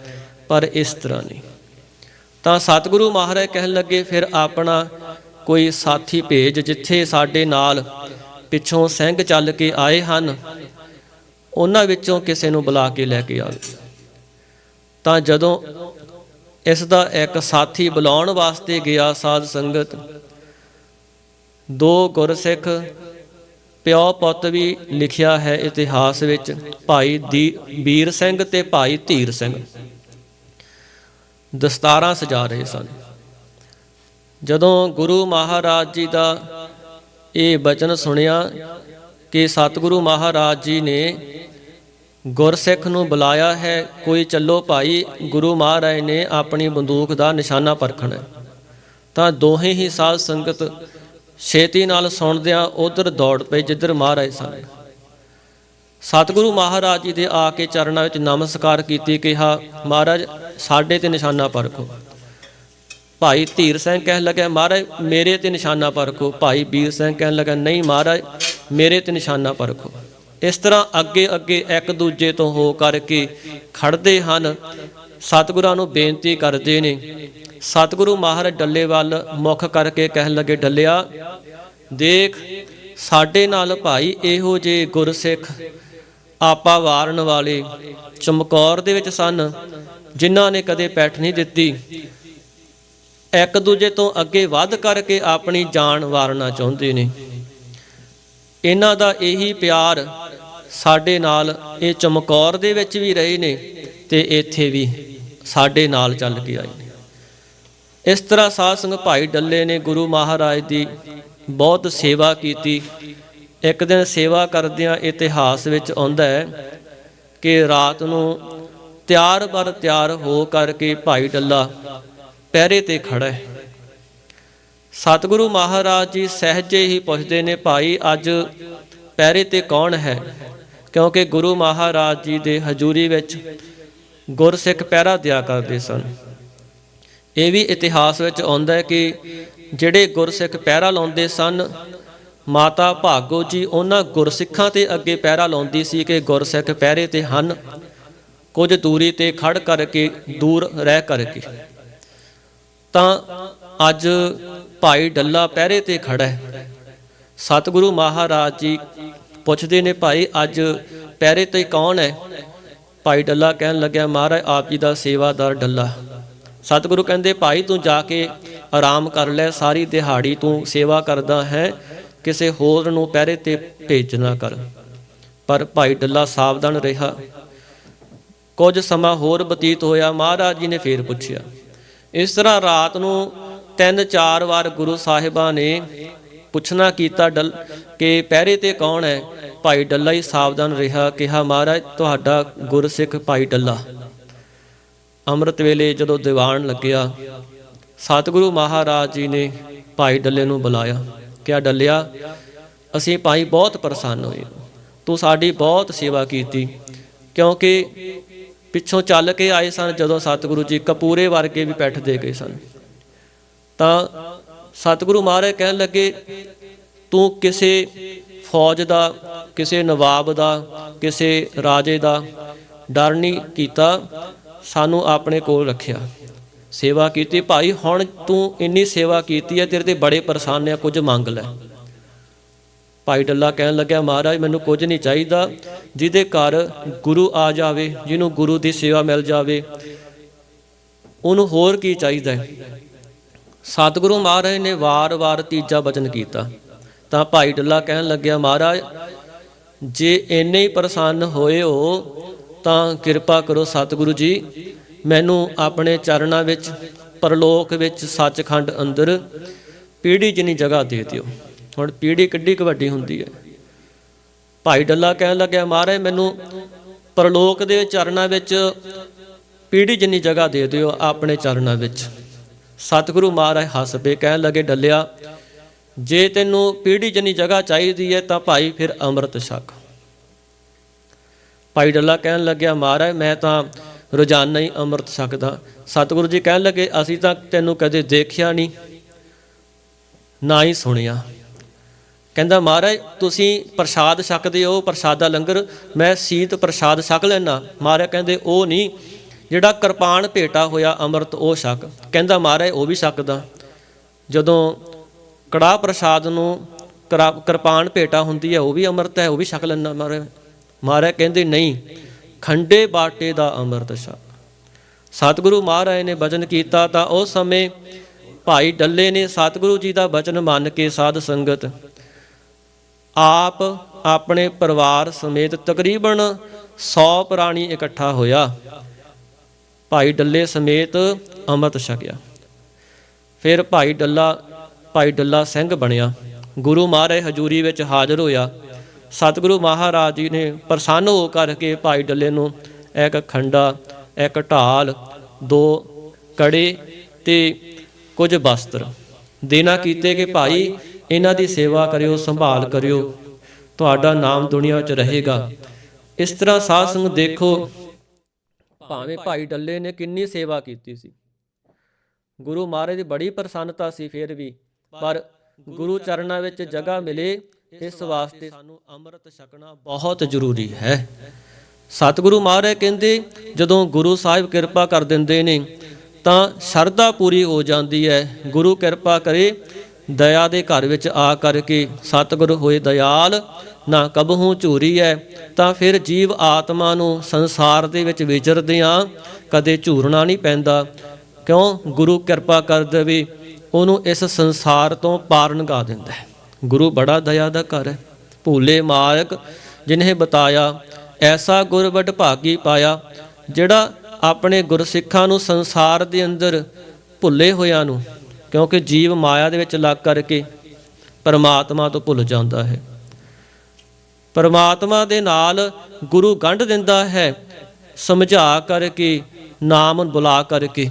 ਪਰ ਇਸ ਤਰ੍ਹਾਂ ਨਹੀਂ। ਤਾਂ ਸਤਿਗੁਰੂ ਮਹਾਰਾਜ ਕਹਿਣ ਲੱਗੇ, ਫਿਰ ਆਪਣਾ ਕੋਈ ਸਾਥੀ ਭੇਜ ਜਿੱਥੇ ਸਾਡੇ ਨਾਲ ਪਿੱਛੋਂ ਸਿੰਘ ਚੱਲ ਕੇ ਆਏ ਹਨ। ਉਹਨਾਂ ਵਿੱਚੋਂ ਕਿਸੇ ਨੂੰ ਬੁਲਾ ਕੇ ਲੈ ਕੇ ਆਵੇ। ਤਾਂ ਜਦੋਂ ਇਸ ਦਾ ਇੱਕ ਸਾਥੀ ਬੁਲਾਉਣ ਵਾਸਤੇ ਗਿਆ ਸਾਧ ਸੰਗਤ ਦੋ ਗੁਰਸਿੱਖ ਪਿਓ ਪੁੱਤ ਵੀ ਲਿਖਿਆ ਹੈ ਇਤਿਹਾਸ ਵਿੱਚ, ਭਾਈ ਦੀ ਵੀਰ ਸਿੰਘ ਤੇ ਭਾਈ ਧੀਰ ਸਿੰਘ। ਦਸਤਾਰਾਂ ਸਜਾ ਰਹੇ ਸਨ। ਜਦੋਂ ਗੁਰੂ ਮਹਾਰਾਜ ਜੀ ਦਾ ਇਹ ਬਚਨ ਸੁਣਿਆ ਕਿ ਸਤਿਗੁਰੂ ਮਹਾਰਾਜ ਜੀ ਨੇ ਗੁਰਸਿੱਖ ਨੂੰ ਬੁਲਾਇਆ ਹੈ, ਕੋਈ ਚੱਲੋ ਭਾਈ, ਗੁਰੂ ਮਹਾਰਾਜ ਨੇ ਆਪਣੀ ਬੰਦੂਕ ਦਾ ਨਿਸ਼ਾਨਾ ਪਰਖਣਾ ਤਾਂ ਦੋਹੇ ਹੀ ਸਾਧ ਸੰਗਤ ਛੇਤੀ ਨਾਲ ਸੁਣਦਿਆਂ ਉਧਰ ਦੌੜ ਪਏ ਜਿੱਧਰ ਮਹਾਰਾਜ ਸਨ। ਸਤਿਗੁਰੂ ਮਹਾਰਾਜ ਜੀ ਦੇ ਆ ਕੇ ਚਰਨਾਂ ਵਿੱਚ ਨਮਸਕਾਰ ਕੀਤੀ, ਕਿਹਾ, ਮਹਾਰਾਜ, ਸਾਡੇ ਤੇ ਨਿਸ਼ਾਨਾ ਪਰਖੋ। ਭਾਈ ਧੀਰ ਸਿੰਘ ਕਹਿਣ ਲੱਗਾ ਮਹਾਰਾਜ, ਮੇਰੇ ਤੇ ਨਿਸ਼ਾਨਾ ਪਰਖੋ। ਭਾਈ ਵੀਰ ਸਿੰਘ ਕਹਿਣ ਲੱਗਾ ਨਹੀਂ ਮਹਾਰਾਜ, ਮੇਰੇ ਤੇ ਨਿਸ਼ਾਨਾ ਪਰਖੋ। ਇਸ ਤਰ੍ਹਾਂ ਅੱਗੇ ਅੱਗੇ ਇੱਕ ਦੂਜੇ ਤੋਂ ਹੋ ਕਰਕੇ ਖੜਦੇ ਹਨ। ਸਤਿਗੁਰਾਂ ਨੂੰ ਬੇਨਤੀ ਕਰਦੇ ਨੇ। ਸਤਿਗੁਰੂ ਮਹਾਰਾਜ ਡੱਲੇ ਵੱਲ ਮੁਖ ਕਰਕੇ ਕਹਿਣ ਲੱਗੇ, ਡੱਲਿਆ, ਦੇਖ, ਸਾਡੇ ਨਾਲ ਭਾਈ ਇਹੋ ਜੇ ਗੁਰਸਿੱਖ ਆਪਾ ਵਾਰਨ ਵਾਲੇ ਚਮਕੌਰ ਦੇ ਵਿੱਚ ਸਨ, ਜਿਨ੍ਹਾਂ ਨੇ ਕਦੇ ਪੈਠ ਨਹੀਂ ਦਿੱਤੀ। ਇੱਕ ਦੂਜੇ ਤੋਂ ਅੱਗੇ ਵੱਧ ਕਰਕੇ ਆਪਣੀ ਜਾਨ ਵਾਰਨਾ ਚਾਹੁੰਦੇ ਨੇ। ਇਹਨਾਂ ਦਾ ਇਹੀ ਪਿਆਰ ਸਾਡੇ ਨਾਲ ਇਹ ਚਮਕੌਰ ਦੇ ਵਿੱਚ ਵੀ ਰਹੇ ਨੇ। ਤੇ ਇੱਥੇ ਵੀ ਸਾਡੇ ਨਾਲ ਚੱਲ ਕੇ ਆਏ ਨੇ। ਇਸ ਤਰ੍ਹਾਂ ਸਾਧ ਸੰਗ ਭਾਈ ਡੱਲੇ ਨੇ ਗੁਰੂ ਮਹਾਰਾਜ ਦੀ ਬਹੁਤ ਸੇਵਾ ਕੀਤੀ। ਇੱਕ ਦਿਨ ਸੇਵਾ ਕਰਦਿਆਂ ਇਤਿਹਾਸ ਵਿੱਚ ਆਉਂਦਾ ਹੈ ਕਿ ਰਾਤ ਨੂੰ ਤਿਆਰ ਬਰ ਤਿਆਰ ਹੋ ਕਰਕੇ ਭਾਈ ਡੱਲਾ ਪਹਿਰੇ ਤੇ ਖੜਾ ਹੈ। ਸਤਿਗੁਰੂ ਮਹਾਰਾਜ ਜੀ ਸਹਿਜੇ ਹੀ ਪੁੱਛਦੇ ਨੇ, ਭਾਈ, ਅੱਜ ਪਹਿਰੇ ਤੇ ਕੌਣ ਹੈ? ਕਿਉਂਕਿ ਗੁਰੂ ਮਹਾਰਾਜ ਜੀ ਦੇ ਹਜ਼ੂਰੀ ਵਿੱਚ ਗੁਰਸਿੱਖ ਪਹਿਰਾ ਦਿਆ ਕਰਦੇ ਸਨ। ਇਹ ਵੀ ਇਤਿਹਾਸ ਵਿੱਚ ਆਉਂਦਾ ਹੈ ਕਿ ਜਿਹੜੇ ਗੁਰਸਿੱਖ ਪਹਿਰਾ ਲਾਉਂਦੇ ਸਨ, ਮਾਤਾ ਭਾਗੋ ਜੀ ਉਹਨਾਂ ਗੁਰਸਿੱਖਾਂ ਤੇ ਅੱਗੇ ਪਹਿਰਾ ਲਾਉਂਦੀ ਸੀ ਕਿ ਗੁਰਸਿੱਖ ਪਹਿਰੇ ਤੇ ਹਨ, ਕੁਝ ਦੂਰੀ ਤੇ ਖੜ ਕਰਕੇ, ਦੂਰ ਰਹਿ ਕਰਕੇ। ਤਾਂ ਅੱਜ ਭਾਈ ਡੱਲਾ ਪਹਿਰੇ ਤੇ ਖੜਾ ਹੈ। ਸਤਿਗੁਰੂ ਮਹਾਰਾਜ ਜੀ ਪੁੱਛਦੇ ਨੇ, ਭਾਈ, ਅੱਜ ਪਹਿਰੇ ਤੇ ਕੌਣ ਹੈ? ਭਾਈ ਡੱਲਾ ਕਹਿਣ ਲੱਗਿਆ, ਮਹਾਰਾਜ, ਆਪ ਜੀ ਦਾ ਸੇਵਾਦਾਰ ਡੱਲਾ। ਸਤਿਗੁਰੂ ਕਹਿੰਦੇ, ਭਾਈ, ਤੂੰ ਜਾ ਕੇ ਆਰਾਮ ਕਰ ਲੈ, ਸਾਰੀ ਦਿਹਾੜੀ ਤੂੰ ਸੇਵਾ ਕਰਦਾ ਹੈ, ਕਿਸੇ ਹੋਰ ਨੂੰ ਪਹਿਰੇ ਤੇ ਭੇਜਣਾ ਕਰ। ਪਰ ਭਾਈ ਡੱਲਾ ਸਾਵਧਾਨ ਰਿਹਾ। ਕੁਝ ਸਮਾਂ ਹੋਰ ਬਤੀਤ ਹੋਇਆ, ਮਹਾਰਾਜ ਜੀ ਨੇ ਫੇਰ ਪੁੱਛਿਆ, ਇਸ ਤਰ੍ਹਾਂ ਰਾਤ ਨੂੰ ਤਿੰਨ ਚਾਰ ਵਾਰ ਗੁਰੂ ਸਾਹਿਬਾਂ ਨੇ ਪੁੱਛਣਾ ਕੀਤਾ ਡਲ ਕਿ ਪਹਿਰੇ ਤੇ ਕੌਣ ਹੈ? ਭਾਈ ਡੱਲਾ ਹੀ ਸਾਵਧਾਨ ਰਿਹਾ, ਕਿਹਾ, ਮਹਾਰਾਜ, ਤੁਹਾਡਾ ਗੁਰਸਿੱਖ ਭਾਈ ਡੱਲਾ। ਅੰਮ੍ਰਿਤ ਵੇਲੇ ਜਦੋਂ ਦੀਵਾਨ ਲੱਗਿਆ, ਸਤਿਗੁਰੂ ਮਹਾਰਾਜ ਜੀ ਨੇ ਭਾਈ ਡੱਲੇ ਨੂੰ ਬੁਲਾਇਆ। ਕਿਹਾ, ਡੱਲਿਆ, ਅਸੀਂ ਭਾਈ ਬਹੁਤ ਪ੍ਰਸੰਨ ਹੋਏ। ਤੂੰ ਸਾਡੀ ਬਹੁਤ ਸੇਵਾ ਕੀਤੀ, ਕਿਉਂਕਿ ਪਿੱਛੋਂ ਚੱਲ ਕੇ ਆਏ ਸਨ ਜਦੋਂ ਸਤਿਗੁਰੂ ਜੀ ਕਪੂਰੇ ਵਰਗੇ ਵੀ ਬੈਠਦੇ ਗਏ ਸਨ। ਤਾਂ ਸਤਿਗੁਰੂ ਮਹਾਰਾਜ ਕਹਿਣ ਲੱਗੇ, ਤੂੰ ਕਿਸੇ ਫੌਜ ਦਾ, ਕਿਸੇ ਨਵਾਬ ਦਾ, ਕਿਸੇ ਰਾਜੇ ਦਾ ਡਰ ਨਹੀਂ ਕੀਤਾ, ਸਾਨੂੰ ਆਪਣੇ ਕੋਲ ਰੱਖਿਆ। ਸੇਵਾ ਕੀਤੀ, ਭਾਈ, ਹੁਣ ਤੂੰ ਇੰਨੀ ਸੇਵਾ ਕੀਤੀ ਹੈ, ਤੇਰੇ ਤੇ ਬੜੇ ਪਰੇਸ਼ਾਨ ਆ ਕੁਝ ਮੰਗ ਲੈ। ਭਾਈ ਡੱਲਾ ਕਹਿਣ ਲੱਗਿਆ, ਮਹਾਰਾਜ, ਮੈਨੂੰ ਕੁਝ ਨਹੀਂ ਚਾਹੀਦਾ, ਜਿਹਦੇ ਘਰ ਗੁਰੂ ਆ ਜਾਵੇ, ਜਿਹਨੂੰ ਗੁਰੂ ਦੀ ਸੇਵਾ ਮਿਲ ਜਾਵੇ, ਉਹਨੂੰ ਹੋਰ ਕੀ ਚਾਹੀਦਾ ਹੈ? ਸਤਿਗੁਰੂ ਮਹਾਰਾਜ ਨੇ ਵਾਰ-ਵਾਰ ਤੀਜਾ ਬਚਨ ਕੀਤਾ। ਤਾਂ ਭਾਈ ਡੱਲਾ ਕਹਿਣ ਲੱਗਿਆ, ਮਹਾਰਾਜ, ਜੇ ਇੰਨੇ ਹੀ ਪ੍ਰਸੰਨ ਹੋਏ ਹੋ, ਤਾਂ ਕਿਰਪਾ ਕਰੋ ਸਤਿਗੁਰੂ ਜੀ, ਮੈਨੂੰ ਆਪਣੇ ਚਰਨਾਂ ਵਿੱਚ, ਪਰਲੋਕ ਵਿੱਚ ਸੱਚਖੰਡ ਅੰਦਰ ਪੀੜੀ ਜਿੰਨੀ ਜਗ੍ਹਾ ਦੇ ਦਿਓ। ਹੁਣ ਪੀੜੀ ਕਿੱਡੀ ਕੁ ਵੱਡੀ ਹੁੰਦੀ ਹੈ। ਭਾਈ ਡੱਲਾ ਕਹਿਣ ਲੱਗਿਆ, ਮਹਾਰਾਜ, ਮੈਨੂੰ ਪਰਲੋਕ ਦੇ ਚਰਨਾਂ ਵਿੱਚ ਪੀੜੀ ਜਿੰਨੀ ਜਗ੍ਹਾ ਦੇ ਦਿਓ, ਆਪਣੇ ਚਰਨਾਂ ਵਿੱਚ। ਸਤਿਗੁਰੂ ਮਹਾਰਾਜ ਹੱਸ ਪਏ ਕਹਿਣ ਲੱਗੇ, ਡੱਲਿਆ, ਜੇ ਤੈਨੂੰ ਪੀੜੀ ਜਿੰਨੀ ਜਗ੍ਹਾ ਚਾਹੀਦੀ ਹੈ ਤਾਂ ਭਾਈ ਫਿਰ ਅੰਮ੍ਰਿਤ ਛਕ। ਭਾਈ ਡੱਲਾ ਕਹਿਣ ਲੱਗਿਆ, ਮਹਾਰਾਜ, ਮੈਂ ਤਾਂ ਰੋਜ਼ਾਨਾ ਹੀ ਅੰਮ੍ਰਿਤ ਛਕਦਾ। ਸਤਿਗੁਰੂ ਜੀ ਕਹਿਣ ਲੱਗੇ, ਅਸੀਂ ਤਾਂ ਤੈਨੂੰ ਕਦੇ ਦੇਖਿਆ ਨਹੀਂ ਨਾ ਹੀ ਸੁਣਿਆ। ਕਹਿੰਦਾ, ਮਹਾਰਾਜ, ਤੁਸੀਂ ਪ੍ਰਸ਼ਾਦ ਛਕਦੇ ਹੋ, ਪ੍ਰਸ਼ਾਦਾ ਲੰਗਰ, ਮੈਂ ਸੀਤ ਪ੍ਰਸ਼ਾਦ ਛਕ ਲੈਣਾ ਮਹਾਰਾਜ ਕਹਿੰਦੇ, ਉਹ ਨਹੀਂ ਜਿਹੜਾ ਕਿਰਪਾਨ ਭੇਟਾ ਹੋਇਆ ਅੰਮ੍ਰਿਤ ਉਹ ਛਕ। ਕਹਿੰਦਾ, ਮਹਾਰਾਜ, ਉਹ ਵੀ ਛਕਦਾ। ਜਦੋਂ ਕੜਾਹ ਪ੍ਰਸਾਦ ਨੂੰ ਕਰਾ- ਕਿਰਪਾਨ ਭੇਟਾ ਹੁੰਦੀ ਹੈ, ਉਹ ਵੀ ਅੰਮ੍ਰਿਤ ਹੈ, ਉਹ ਵੀ ਛਕ ਲੈਂਦਾ ਮਹਾਰਾਜ। ਮਹਾਰਾਜ ਕਹਿੰਦੇ, ਨਹੀਂ, ਖੰਡੇ ਬਾਟੇ ਦਾ ਅੰਮ੍ਰਿਤ ਛਕ। ਸਤਿਗੁਰੂ ਮਹਾਰਾਜ ਨੇ ਬਚਨ ਕੀਤਾ ਤਾਂ ਉਸ ਸਮੇਂ ਭਾਈ ਡੱਲੇ ਨੇ ਸਤਿਗੁਰੂ ਜੀ ਦਾ ਬਚਨ ਮੰਨ ਕੇ ਸਾਧ ਸੰਗਤ ਆਪ ਆਪਣੇ ਪਰਿਵਾਰ ਸਮੇਤ ਤਕਰੀਬਨ 100 ਪ੍ਰਾਣੀ ਇਕੱਠਾ ਹੋਇਆ। ਭਾਈ ਡੱਲੇ ਸਮੇਤ ਅੰਮ੍ਰਿਤ ਛਕਿਆ। ਫਿਰ ਭਾਈ ਡੱਲਾ ਭਾਈ ਡੱਲਾ ਸਿੰਘ ਬਣਿਆ। ਗੁਰੂ ਮਹਾਰਾਜ ਹਜ਼ੂਰੀ ਵਿੱਚ ਹਾਜ਼ਰ ਹੋਇਆ। ਸਤਿਗੁਰੂ ਮਹਾਰਾਜ ਜੀ ਨੇ ਪ੍ਰਸੰਨ ਹੋ ਕਰਕੇ ਭਾਈ ਡੱਲੇ ਨੂੰ ਇੱਕ ਖੰਡਾ, ਇੱਕ ਢਾਲ, ਦੋ ਕੜੇ ਤੇ ਕੁਝ ਵਸਤਰ ਦੇਣਾ ਕੀਤੇ ਕਿ ਭਾਈ ਇਹਨਾਂ ਦੀ ਸੇਵਾ ਕਰਿਓ, ਸੰਭਾਲ ਕਰਿਓ। ਤੁਹਾਡਾ ਨਾਮ ਦੁਨੀਆ 'ਚ ਰਹੇਗਾ। ਇਸ ਤਰ੍ਹਾਂ ਸਾਧ ਸੰਗ ਦੇਖੋ ਭਾਵੇਂ ਭਾਈ ਡੱਲੇ ਨੇ ਕਿੰਨੀ ਸੇਵਾ ਕੀਤੀ ਸੀ। ਗੁਰੂ ਮਹਾਰਾਜ ਦੀ ਬੜੀ ਪ੍ਰਸੰਨਤਾ ਸੀ ਫਿਰ ਵੀ, ਪਰ ਗੁਰੂ ਚਰਨਾਂ ਵਿੱਚ ਜਗ੍ਹਾ ਮਿਲੇ ਇਸ ਵਾਸਤੇ ਸਾਨੂੰ ਅੰਮ੍ਰਿਤ ਛਕਣਾ ਬਹੁਤ ਜ਼ਰੂਰੀ ਹੈ। ਸਤਿਗੁਰੂ ਮਹਾਰਾਜ ਕਹਿੰਦੇ, ਜਦੋਂ ਗੁਰੂ ਸਾਹਿਬ ਕਿਰਪਾ ਕਰ ਦਿੰਦੇ ਨੇ, ਤਾਂ ਸ਼ਰਧਾ ਪੂਰੀ ਹੋ ਜਾਂਦੀ ਹੈ। ਗੁਰੂ ਕਿਰਪਾ ਕਰੇ, ਦਇਆ ਦੇ ਘਰ ਵਿੱਚ ਆ ਕਰਕੇ ਸਤਿਗੁਰ ਹੋਏ ਦਇਆਲ ਨਾ ਕਬਹੂ ਝੂਰੀ ਹੈ ਤਾਂ ਫਿਰ ਜੀਵ ਆਤਮਾ ਨੂੰ ਸੰਸਾਰ ਦੇ ਵਿੱਚ ਵਿਚਰਦਿਆਂ ਕਦੇ ਝੂਰਨਾ ਨਹੀਂ ਪੈਂਦਾ। ਕਿਉਂ? ਗੁਰੂ ਕਿਰਪਾ ਕਰ ਦੇਵੇ, ਉਹਨੂੰ ਇਸ ਸੰਸਾਰ ਤੋਂ ਪਾਰ ਲੰਘਾ ਦਿੰਦਾ ਹੈ। ਗੁਰੂ ਬੜਾ ਦਇਆ ਦਾ ਘਰ ਹੈ ਭੂਲੇ ਮਾਲਕ ਜਿਨ੍ਹੇ ਬਤਾਇਆ, ਐਸਾ ਗੁਰ ਵਡ ਭਾਗੀ ਪਾਇਆ, ਜਿਹੜਾ ਆਪਣੇ ਗੁਰਸਿੱਖਾਂ ਨੂੰ ਸੰਸਾਰ ਦੇ ਅੰਦਰ ਭੁੱਲੇ ਹੋਇਆਂ ਨੂੰ, ਕਿਉਂਕਿ ਜੀਵ ਮਾਇਆ ਦੇ ਵਿੱਚ ਲੱਗ ਕਰਕੇ ਪਰਮਾਤਮਾ ਤੋਂ ਭੁੱਲ ਜਾਂਦਾ ਹੈ। ਪਰਮਾਤਮਾ ਦੇ ਨਾਲ ਗੁਰੂ ਗੰਢ ਦਿੰਦਾ ਹੈ, ਸਮਝਾ ਕਰਕੇ, ਨਾਮ ਬੁਲਾ ਕਰਕੇ।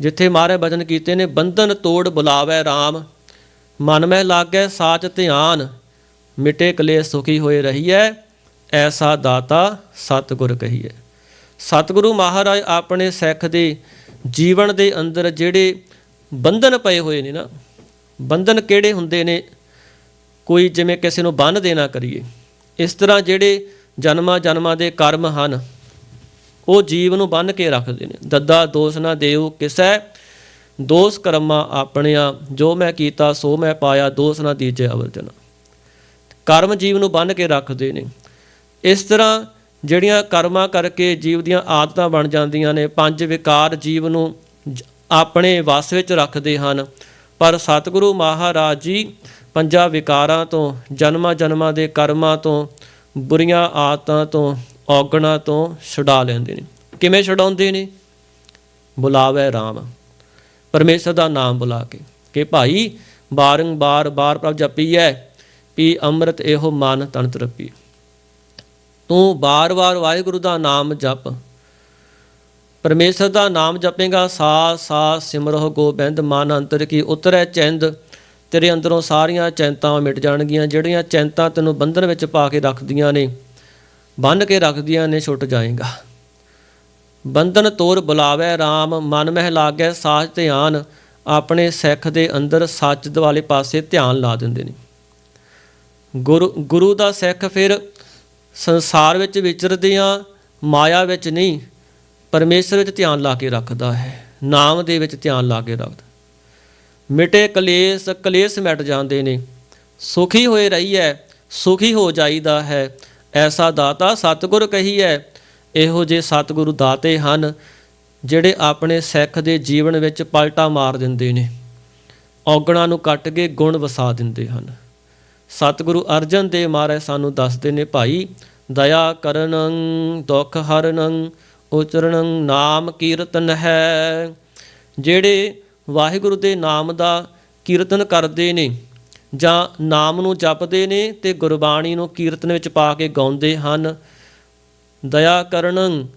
ਜਿੱਥੇ ਮਾਰੇ ਬਚਨ ਕੀਤੇ ਨੇ, ਬੰਧਨ ਤੋੜ ਬੁਲਾਵੇ RAM ਮਨ ਮਹਿ ਲਾਗੈ ਸਾਚ ਧਿਆਨ, ਮਿਟੇ ਕਲੇ ਸੁਖੀ ਹੋਏ ਰਹੀਐ, ਐਸਾ ਦਾਤਾ ਸਤਿਗੁਰ ਕਹੀਐ। ਸਤਿਗੁਰੂ ਮਹਾਰਾਜ ਆਪਣੇ ਸਿੱਖ ਦੇ ਜੀਵਨ ਦੇ ਅੰਦਰ ਜਿਹੜੇ ਬੰਧਨ ਪਏ ਹੋਏ ਨੇ ਨਾ, ਬੰਧਨ ਕਿਹੜੇ ਹੁੰਦੇ ਨੇ? ਕੋਈ ਜਿਵੇਂ ਕਿਸੇ ਨੂੰ ਬੰਨ ਦੇਣਾ ਕਰੀਏ, ਇਸ ਤਰ੍ਹਾਂ ਜਿਹੜੇ ਜਨਮਾਂ ਜਨਮਾਂ ਦੇ ਕਰਮ ਹਨ, ਉਹ ਜੀਵ ਨੂੰ ਬੰਨ ਕੇ ਰੱਖਦੇ ਨੇ। ਦੱਦਾ ਦੋਸ ਨਾ ਦੇਉ ਕਿਸੈ, ਦੋਸ ਕਰਮਾਂ ਆਪਣਿਆ, ਜੋ ਮੈਂ ਕੀਤਾ ਸੋ ਮੈਂ ਪਾਇਆ, ਦੋਸ ਨਾ ਦੀਜੇ ਅਵਰਜਨ ਕਰਮ ਜੀਵ ਨੂੰ ਬੰਨ ਕੇ ਰੱਖਦੇ ਨੇ। ਇਸ ਤਰ੍ਹਾਂ ਜਿਹੜੀਆਂ ਕਰਮਾਂ ਕਰਕੇ ਜੀਵ ਦੀਆਂ ਆਦਤਾਂ ਬਣ ਜਾਂਦੀਆਂ ਨੇ, ਪੰਜ ਵਿਕਾਰ ਜੀਵ ਨੂੰ ਜ- ਆਪਣੇ ਵਸ ਵਿੱਚ ਰੱਖਦੇ ਹਨ। ਪਰ ਸਤਿਗੁਰੂ ਮਹਾਰਾਜ ਜੀ ਪੰਜਾਂ ਵਿਕਾਰਾਂ ਤੋਂ, ਜਨਮਾਂ ਜਨਮਾਂ ਦੇ ਕਰਮਾਂ ਤੋਂ, ਬੁਰੀਆਂ ਆਦਤਾਂ ਤੋਂ, ਔਗਣਾਂ ਤੋਂ ਛੁਡਾ ਲੈਂਦੇ ਨੇ। ਕਿਵੇਂ ਛਡਾਉਂਦੇ ਨੇ? ਬੁਲਾਵੇ RAM ਪਰਮੇਸ਼ਰ ਦਾ ਨਾਮ ਬੁਲਾ ਕੇ ਕਿ ਭਾਈ ਬਾਰੰਬਾਰ ਬਾਰ ਪ੍ਰਭ ਜਪੀਐ ਪੀ ਅੰਮ੍ਰਿਤ ਇਹੋ ਮਨ ਤਨ ਤਰਪੀ ਤੂੰ ਬਾਰ-ਬਾਰ ਵਾਹਿਗੁਰੂ ਦਾ ਨਾਮ ਜਪ। ਪਰਮੇਸ਼ਰ ਦਾ ਨਾਮ ਜਪੇਗਾ ਸਾ ਸਾ ਸਿਮਰੋ ਗੋਬਿੰਦ, ਮਨ ਅੰਤਰ ਕੀ ਉਤਰੈ ਚਿੰਦ। ਤੇਰੇ ਅੰਦਰੋਂ ਸਾਰੀਆਂ ਚਿੰਤਾਂ ਮਿਟ ਜਾਣਗੀਆਂ, ਜਿਹੜੀਆਂ ਚਿੰਤਾਂ ਤੈਨੂੰ ਬੰਧਨ ਵਿੱਚ ਪਾ ਕੇ ਰੱਖਦੀਆਂ ਨੇ ਬੰਨ ਕੇ ਰੱਖਦੀਆਂ ਨੇ, ਛੁੱਟ ਜਾਏਗਾ। ਬੰਧਨ ਤੋਰ ਬੁਲਾਵੇ RAM ਮਨ ਮਹਿ ਲਾਗੈ ਸਾਚ ਧਿਆਨ, ਆਪਣੇ ਸਿੱਖ ਦੇ ਅੰਦਰ ਸੱਚ ਦੇ ਵਾਲੇ ਪਾਸੇ ਧਿਆਨ ਲਾ ਦਿੰਦੇ ਨੇ। ਗੁਰੂ ਗੁਰੂ ਦਾ ਸਿੱਖ ਫਿਰ ਸੰਸਾਰ ਵਿੱਚ ਵਿਚਰਦਿਆਂ, ਮਾਇਆ ਵਿੱਚ ਨਹੀਂ, ਪਰਮੇਸ਼ਰ ਵਿੱਚ ਧਿਆਨ ਲਾ ਕੇ ਰੱਖਦਾ ਹੈ, ਨਾਮ ਦੇ ਵਿੱਚ ਧਿਆਨ ਲਾ ਕੇ ਰੱਖਦਾ। ਮਿਟੇ ਕਲੇਸ਼ ਕਲੇਸ਼ ਮਿਟ ਜਾਂਦੇ ਨੇ। ਸੁਖੀ ਹੋਏ ਰਹੀ ਹੈ ਸੁਖੀ ਹੋ ਜਾਈਦਾ ਹੈ। ਐਸਾ ਦਾਤਾ ਸਤਿਗੁਰ ਹੈ ਇਹੋ ਜੇ ਸਤਿਗੁਰੂ ਦਾਤੇ ਹਨ, ਜਿਹੜੇ ਆਪਣੇ ਸਿੱਖ ਦੇ ਜੀਵਨ ਵਿੱਚ ਪਲਟਾ ਮਾਰ ਦਿੰਦੇ ਨੇ। ਔਗਣਾ ਨੂੰ ਕੱਟ ਕੇ ਗੁਣ ਵਸਾ ਦਿੰਦੇ ਹਨ। ਸਤਿਗੁਰੂ ਅਰਜਨ ਦੇਵ ਮਹਾਰਾਜ ਸਾਨੂੰ ਦੱਸਦੇ ਨੇ, ਭਾਈ, ਦਇਆ ਕਰਨੰ, ਦੁਖ ਹਰਨੰ, ਉਚਰਨੰ, ਨਾਮ ਕੀਰਤਨ ਹੈ। ਜਿਹੜੇ ਵਾਹਿਗੁਰੂ ਦੇ ਨਾਮ ਦਾ ਕੀਰਤਨ ਕਰਦੇ ਨੇ ਜਾਂ ਨਾਮ ਨੂੰ ਜਪਦੇ ਨੇ ਤੇ ਗੁਰਬਾਣੀ ਨੂੰ ਕੀਰਤਨ ਵਿੱਚ ਪਾ ਕੇ ਗਾਉਂਦੇ ਹਨ। ਦਇਆ ਕਰਨ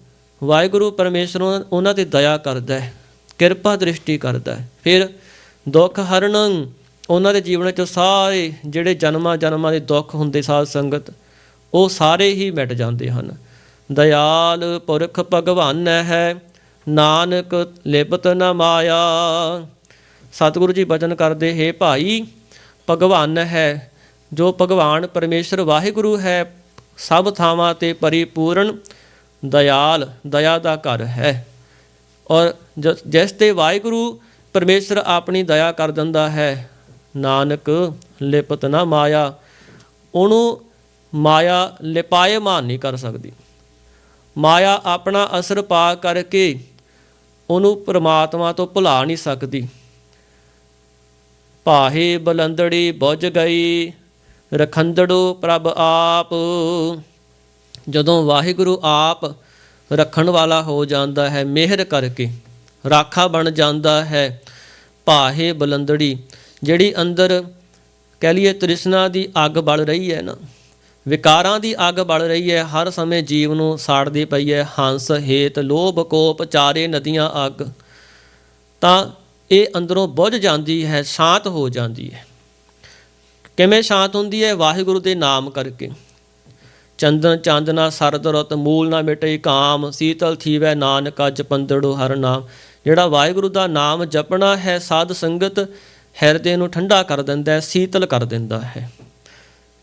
ਵਾਹਿਗੁਰੂ ਪਰਮੇਸ਼ਰ ਉਹਨਾਂ- ਤੇ ਦਇਆ ਕਰਦਾ ਹੈ, ਕਿਰਪਾ ਦ੍ਰਿਸ਼ਟੀ ਕਰਦਾ ਹੈ। ਫਿਰ ਦੁੱਖ ਹਰਨ ਉਹਨਾਂ ਦੇ ਜੀਵਨ ਵਿੱਚ ਸਾਰੇ ਜਿਹੜੇ ਜਨਮਾਂ ਜਨਮਾਂ ਦੇ ਦੁੱਖ ਹੁੰਦੇ ਸਾਧ ਸੰਗਤ, ਉਹ ਸਾਰੇ ਹੀ ਮਿਟ ਜਾਂਦੇ ਹਨ। ਦਇਆਲ ਪੁਰਖ ਭਗਵਾਨ ਹੈ ਨਾਨਕ ਲਿਪਤ ਨ ਮਾਇਆ। ਸਤਿਗੁਰੂ ਜੀ ਬਚਨ ਕਰਦੇ, ਹੈ ਭਾਈ, ਭਗਵਾਨ ਹੈ, ਜੋ ਭਗਵਾਨ ਪਰਮੇਸ਼ਰ ਵਾਹਿਗੁਰੂ ਹੈ, ਸਭ ਥਾਵਾਂ ਤੇ ਪਰਿਪੂਰਨ ਦਇਆਲ, ਦਇਆ ਦਾ ਘਰ ਹੈ। ਔਰ ਜ- ਜਿਸ ਤੇ ਵਾਹਿਗੁਰੂ ਪਰਮੇਸ਼ਰ ਆਪਣੀ ਦਇਆ ਕਰ ਦਿੰਦਾ ਹੈ, ਨਾਨਕ ਲਿਪਤ ਨਾ ਮਾਇਆ, ਉਹਨੂੰ ਮਾਇਆ ਲਿਪਾਏ ਮਾਨ ਨਹੀਂ ਕਰ ਸਕਦੀ। ਮਾਇਆ ਆਪਣਾ ਅਸਰ ਪਾ ਕਰਕੇ ਉਹਨੂੰ ਪ੍ਰਮਾਤਮਾ ਤੋਂ ਭੁਲਾ ਨਹੀਂ ਸਕਦੀ। ਪਾਹੇ ਬਲੰਦੜੀ ਬੁੱਝ ਗਈ, ਰਖੰਦੜੋ ਪ੍ਰਭ ਆਪ। ਜਦੋਂ ਵਾਹਿਗੁਰੂ ਆਪ ਰੱਖਣ ਵਾਲਾ ਹੋ ਜਾਂਦਾ ਹੈ, ਮਿਹਰ ਕਰਕੇ ਰਾਖਾ ਬਣ ਜਾਂਦਾ ਹੈ ਪਾਹੇ ਬਲੰਦੜੀ, ਜਿਹੜੀ ਅੰਦਰ ਕਹਿ ਲਈਏ ਤ੍ਰਿਸ਼ਨਾ ਦੀ ਅੱਗ ਬਲ ਰਹੀ ਹੈ ਨਾ। ਵਿਕਾਰਾਂ ਦੀ ਅੱਗ ਬਲ ਰਹੀ ਹੈ, ਹਰ ਸਮੇਂ ਜੀਵ ਨੂੰ ਸਾੜਦੀ ਪਈ ਹੈ, ਹੰਸ, ਹੇਤ, ਲੋਭ, ਕੋਪ, ਚਾਰੇ ਨਦੀਆਂ, ਅੱਗ। ਤਾਂ ਇਹ ਅੰਦਰੋਂ ਬੁੱਝ ਜਾਂਦੀ ਹੈ, ਸ਼ਾਂਤ ਹੋ ਜਾਂਦੀ ਹੈ। ਕਿਵੇਂ ਸ਼ਾਂਤ ਹੁੰਦੀ ਹੈ? ਵਾਹਿਗੁਰੂ ਦੇ ਨਾਮ ਕਰਕੇ। ਚੰਦਨ, ਚਾਂਦਨਾ, ਸਰਦ ਰਤ, ਮੂਲ ਨਾ ਮਿਟਈ ਕਾਮ, ਸੀਤਲ ਥੀਵੈ, ਨਾਨਕ, ਅਜ ਪੰਦੜੋ ਹਰ ਨਾਮ। ਜਿਹੜਾ ਵਾਹਿਗੁਰੂ ਦਾ ਨਾਮ ਜਪਣਾ ਹੈ, ਸਾਧ ਸੰਗਤ ਹਿਰਦੇ ਨੂੰ ਠੰਡਾ ਕਰ ਦਿੰਦਾ ਹੈ, ਸੀਤਲ ਕਰ ਦਿੰਦਾ ਹੈ।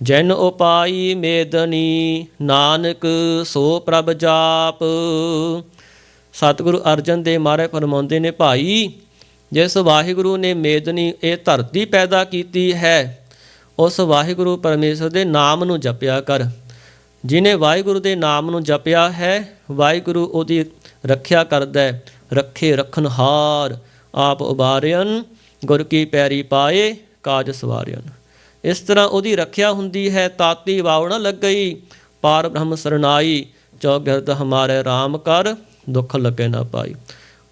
ਜਨ ਉਪਾਈ ਮੇਦਨੀ, ਨਾਨਕ ਸੋ ਪ੍ਰਭ ਜਾਪ। ਸਤਿਗੁਰੂ ਅਰਜਨ ਦੇ ਮਹਾਰਾਜ ਫਰਮਾਉਂਦੇ ਨੇ, ਭਾਈ, ਜਿਸ ਵਾਹਿਗੁਰੂ ਨੇ ਮੇਦਨੀ, ਇਹ ਧਰਤੀ ਪੈਦਾ ਕੀਤੀ ਹੈ, ਉਸ ਵਾਹਿਗੁਰੂ ਪਰਮੇਸ਼ਰ ਦੇ ਨਾਮ ਨੂੰ ਜਪਿਆ ਕਰ। ਜਿਨੇ ਵਾਹਿਗੁਰੂ ਦੇ ਨਾਮ ਨੂੰ ਜਪਿਆ ਹੈ, ਵਾਹਿਗੁਰੂ ਉਹਦੀ ਰੱਖਿਆ ਕਰਦਾ ਹੈ। ਰੱਖੇ ਰਖਨਹਾਰ ਆਪ ਉਬਾਰਿਅਨ ਗੁਰ ਕੀ ਪੈਰੀ ਪਾਏ, ਕਾਜ ਸਵਾਰਿਆਨ ਇਸ ਤਰ੍ਹਾਂ ਉਹਦੀ ਰੱਖਿਆ ਹੁੰਦੀ ਹੈ, ਤਾਤੀ ਵਾਵ ਨਾ ਲੱਗਈ, ਪਾਰ ਬ੍ਰਹਮ ਸਰਨਾਈ, ਜੋ ਗਿਰਦ ਹਮਾਰੇ RAM ਕਰ, ਦੁੱਖ ਲੱਗੇ ਨਾ ਪਾਈ।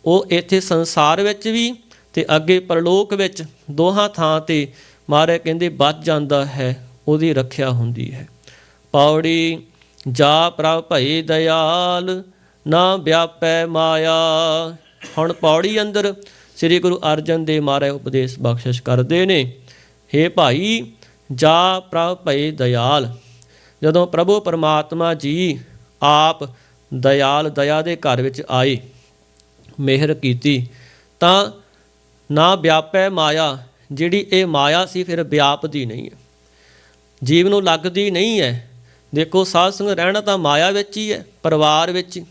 ਉਹ ਇੱਥੇ ਸੰਸਾਰ ਵਿੱਚ ਵੀ ਤੇ ਅੱਗੇ ਪਰਲੋਕ ਵਿੱਚ ਦੋਹਾਂ ਥਾਂ ਤੇ ਮਾਰੇ ਕਹਿੰਦੇ ਬਚ ਜਾਂਦਾ ਹੈ, ਉਹਦੀ ਰੱਖਿਆ ਹੁੰਦੀ ਹੈ। ਪੌੜੀ, ਜਾ ਪ੍ਰਭ ਭਈ ਦਇਆਲ, ਨਾ ਵਿਆਪੈ ਮਾਇਆ। ਹੁਣ ਪੌੜੀ ਅੰਦਰ ਸ੍ਰੀ ਗੁਰੂ ਅਰਜਨ ਦੇਵ ਮਹਾਰਾਜ ਉਪਦੇਸ਼ ਬਖਸ਼ਿਸ਼ ਕਰਦੇ ਨੇ हे ਭਾਈ ਜਾ ਪ੍ਰਭ ਭਈ ਦਇਆਲ। ਜਦੋਂ ਪ੍ਰਭੂ ਪਰਮਾਤਮਾ ਜੀ ਆਪ ਦਇਆਲ ਦਇਆ ਦੇ ਘਰ ਵਿੱਚ ਆਏ, ਮਿਹਰ ਕੀਤੀ, ਤਾਂ ਨਾ ਵਿਆਪੈ ਮਾਇਆ, ਜਿਹੜੀ ਇਹ ਮਾਇਆ ਸੀ ਫਿਰ ਵਿਆਪਦੀ ਨਹੀਂ ਹੈ। ਜੀਵ ਨੂੰ ਲੱਗਦੀ ਨਹੀਂ ਹੈ। ਦੇਖੋ, ਸਾਧ ਸੰਗ ਰਹਿਣਾ ਤਾਂ ਮਾਇਆ ਵਿੱਚ ਹੀ ਹੈ, ਪਰਿਵਾਰ ਵਿੱਚ ਹੀ।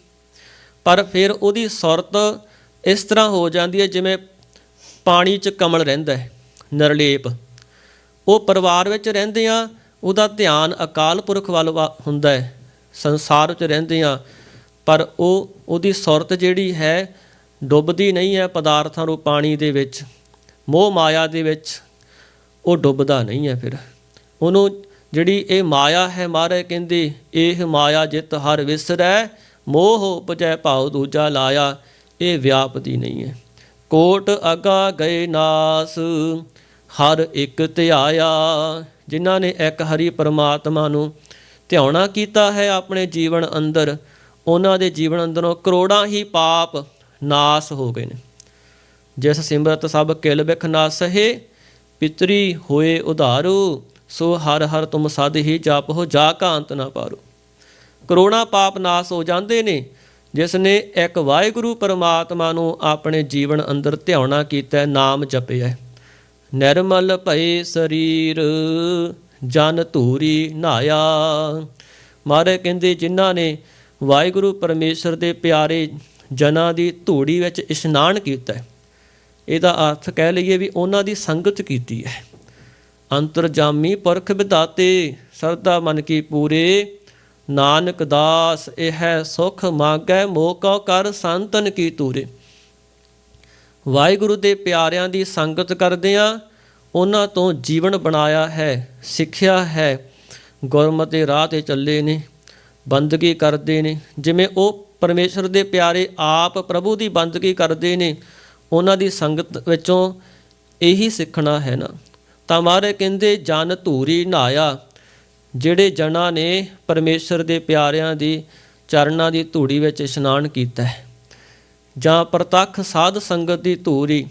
ਪਰ ਫਿਰ ਉਹਦੀ ਸੁਰਤ ਇਸ ਤਰ੍ਹਾਂ ਹੋ ਜਾਂਦੀ ਹੈ ਜਿਵੇਂ ਪਾਣੀ 'ਚ ਕਮਲ ਰਹਿੰਦਾ ਹੈ, ਨਿਰਲੇਪ। ਉਹ ਪਰਿਵਾਰ ਵਿੱਚ ਰਹਿੰਦੇ ਆ, ਉਹਦਾ ਧਿਆਨ ਅਕਾਲ ਪੁਰਖ ਵੱਲ ਵਾ- ਹੁੰਦਾ ਹੈ, ਸੰਸਾਰ ਵਿੱਚ ਰਹਿੰਦੇ ਆ। ਪਰ ਉਹ, ਉਹਦੀ ਸੁਰਤ ਜਿਹੜੀ ਹੈ, ਡੁੱਬਦੀ ਨਹੀਂ ਹੈ ਪਦਾਰਥਾਂ ਨੂੰ ਪਾਣੀ ਦੇ ਵਿੱਚ, ਮੋਹ ਮਾਇਆ ਦੇ ਵਿੱਚ, ਉਹ ਡੁੱਬਦਾ ਨਹੀਂ ਹੈ ਫਿਰ। ਉਹਨੂੰ ਜਿਹੜੀ ਇਹ ਮਾਇਆ ਹੈ ਮਾਰੇ ਕਹਿੰਦੇ, ਇਹ ਮਾਇਆ ਜਿਤ ਹਰ ਵਿਸਰੈ, ਮੋਹ ਉਪਜੈ ਭਾਉ ਦੂਜਾ ਲਾਇਆ, ਇਹ ਵਿਆਪਦੀ ਨਹੀਂ ਹੈ। ਕੋਟ ਅਗਾ ਗਏ ਨਾਸ ਹਰ ਇੱਕ ਧਿਆਇਆ, ਜਿਨ੍ਹਾਂ ਨੇ ਇੱਕ ਹਰੀ ਪਰਮਾਤਮਾ ਨੂੰ ਧਿਆਉਣਾ ਕੀਤਾ ਹੈ ਆਪਣੇ ਜੀਵਨ ਅੰਦਰ, ਉਹਨਾਂ ਦੇ ਜੀਵਨ ਅੰਦਰੋਂ ਕਰੋੜਾਂ ਹੀ ਪਾਪ ਨਾਸ ਹੋ ਗਏ ਨੇ। ਜਿਸ ਸਿਮਰਤ ਸਭ ਕਿਲ ਬਿਖ ਨਾਸਹਿ ਪਿਤਰੀ ਹੋਏ ਉਧਾਰੂ, ਸੋ ਹਰ ਹਰ ਤੁਮ ਸਦ ਹੀ ਜਪ ਹੋ ਜਾ ਕਾ ਅੰਤ ਨਾ ਪਾਰੋ। ਕਰੋੜਾਂ ਪਾਪ ਨਾਸ ਹੋ ਜਾਂਦੇ ਨੇ, ਜਿਸ ਨੇ ਇੱਕ ਵਾਹਿਗੁਰੂ ਪਰਮਾਤਮਾ ਨੂੰ ਆਪਣੇ ਜੀਵਨ ਅੰਦਰ ਧਿਆਉਣਾ ਕੀਤਾ ਨਾਮ ਜਪਿਆ ਨਿਰਮਲ ਭਏ ਸਰੀਰ, ਜਨ ਧੂਰੀ ਨਹਾਇਆ ਮਾਰੇ ਕਹਿੰਦੇ, ਜਿਨ੍ਹਾਂ ਨੇ ਵਾਹਿਗੁਰੂ ਪਰਮੇਸ਼ਰ ਦੇ ਪਿਆਰੇ ਜਨਾਂ ਦੀ ਧੂੜੀ ਵਿੱਚ ਇਸ਼ਨਾਨ ਕੀਤਾ ਇਹਦਾ ਅਰਥ ਕਹਿ ਲਈਏ ਵੀ ਉਹਨਾਂ ਦੀ ਸੰਗਤ ਕੀਤੀ ਹੈ। ਅੰਤਰਜਾਮੀ ਪਰਖ ਵਿਦਾਤੇ ਸਰਦਾ ਮਨ ਕੀ ਪੂਰੇ। ਨਾਨਕ ਦਾਸ, ਇਹ ਹੈ ਸੁਖ ਮਾਗੈ, ਮੋਕਾ ਕਰ ਸੰਤਨ ਕੀ ਤੂਰੇ ਵਾਹਿਗੁਰੂ ਦੇ ਪਿਆਰਿਆਂ ਦੀ ਸੰਗਤ ਕਰਦਿਆਂ ਉਹਨਾਂ ਤੋਂ ਜੀਵਨ ਬਣਾਇਆ ਹੈ, ਸਿੱਖਿਆ ਹੈ। ਗੁਰਮਤਿ ਦੇ ਰਾਹ ਤੇ ਚੱਲੇ ਨੇ, ਬੰਦਗੀ ਕਰਦੇ ਨੇ। ਜਿਵੇਂ ਉਹ ਪਰਮੇਸ਼ਰ ਦੇ ਪਿਆਰੇ ਆਪ ਪ੍ਰਭੂ ਦੀ ਬੰਦਗੀ ਕਰਦੇ ਨੇ, ਉਹਨਾਂ ਦੀ ਸੰਗਤ ਵਿੱਚੋਂ ਇਹੀ ਸਿੱਖਣਾ ਹੈ ਨਾ। ਤਾਂ ਮਾਰੇ ਕਹਿੰਦੇ, ਜਨ ਧੂਰੀ ਨਹਾਇਆ ਜਿਹੜੇ ਜਨਾਂ ਨੇ ਪਰਮੇਸ਼ਰ ਦੇ ਪਿਆਰਿਆਂ ਦੀ ਚਰਨਾਂ ਦੀ ਧੂੜੀ ਵਿੱਚ ਇਸ਼ਨਾਨ ਕੀਤਾ ਹੈ। ਜਾਂ ਪ੍ਰਤੱਖ ਸਾਧ ਸੰਗਤ ਦੀ ਧੂਰੀ,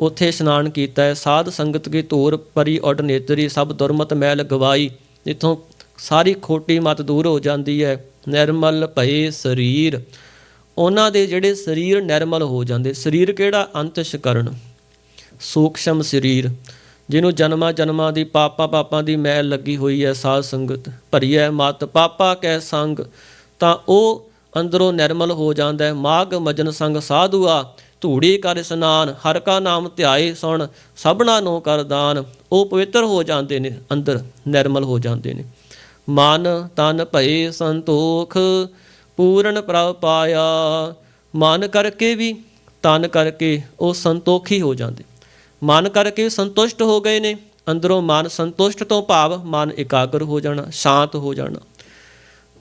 ਉੱਥੇ ਇਸ਼ਨਾਨ ਕੀਤਾ ਹੈ। ਸਾਧ ਸੰਗਤ ਕੀ ਧੂਰ, ਪਰੀ ਔਡ ਸਭ ਦੁਰਮਤ ਮੈਲ ਗਵਾਈ ਇਥੋਂ ਸਾਰੀ ਖੋਟੀ ਮਤ ਦੂਰ ਹੋ ਜਾਂਦੀ ਹੈ। ਨਿਰਮਲ ਭਏ ਸਰੀਰ। ਉਹਨਾਂ ਦੇ ਜਿਹੜੇ ਸਰੀਰ ਨਿਰਮਲ ਹੋ ਜਾਂਦੇ। ਸਰੀਰ ਕਿਹੜਾ? ਅੰਤਸ਼ਕਰਨ ਸੂਖਸ਼ਮ ਸਰੀਰ, ਜਿਹਨੂੰ ਜਨਮਾਂ ਜਨਮਾਂ ਦੀ ਪਾਪਾ ਪਾਪਾਂ ਦੀ ਮੈਲ ਲੱਗੀ ਹੋਈ ਹੈ ਸਾਧ ਸੰਗਤ। ਭਰੀ ਹੈ ਮਤ, ਪਾਪਾ ਕੈ ਸੰਗ। ਤਾਂ ਉਹ ਅੰਦਰੋਂ ਨਿਰਮਲ ਹੋ ਜਾਂਦਾ ਹੈ। ਮਾਗ ਮਜਨ ਸੰਗ ਸਾਧੂਆ ਧੂੜੀ ਕਰ ਇਸਨਾਨ, ਹਰ ਕਾ ਨਾਮ ਧਿਆਏ ਸੁਣ, ਸਭਨਾ ਨੂੰ ਕਰ ਦਾਨ। ਉਹ ਪਵਿੱਤਰ ਹੋ ਜਾਂਦੇ ਨੇ, ਅੰਦਰ ਨਿਰਮਲ ਹੋ ਜਾਂਦੇ ਨੇ। ਮਨ ਤਨ ਭਏ ਸੰਤੋਖ, ਪੂਰਨ ਪ੍ਰਭ ਪਾਇਆ। ਮਨ ਕਰਕੇ ਵੀ, ਤਨ ਕਰਕੇ ਉਹ ਸੰਤੋਖੀ ਹੋ ਜਾਂਦੇ। ਮਨ ਕਰਕੇ ਸੰਤੁਸ਼ਟ ਹੋ ਗਏ ਨੇ। ਅੰਦਰੋਂ ਮਨ ਸੰਤੁਸ਼ਟ ਤੋਂ ਭਾਵ ਮਨ ਇਕਾਗਰ ਹੋ ਜਾਣਾ, ਸ਼ਾਂਤ ਹੋ ਜਾਣਾ।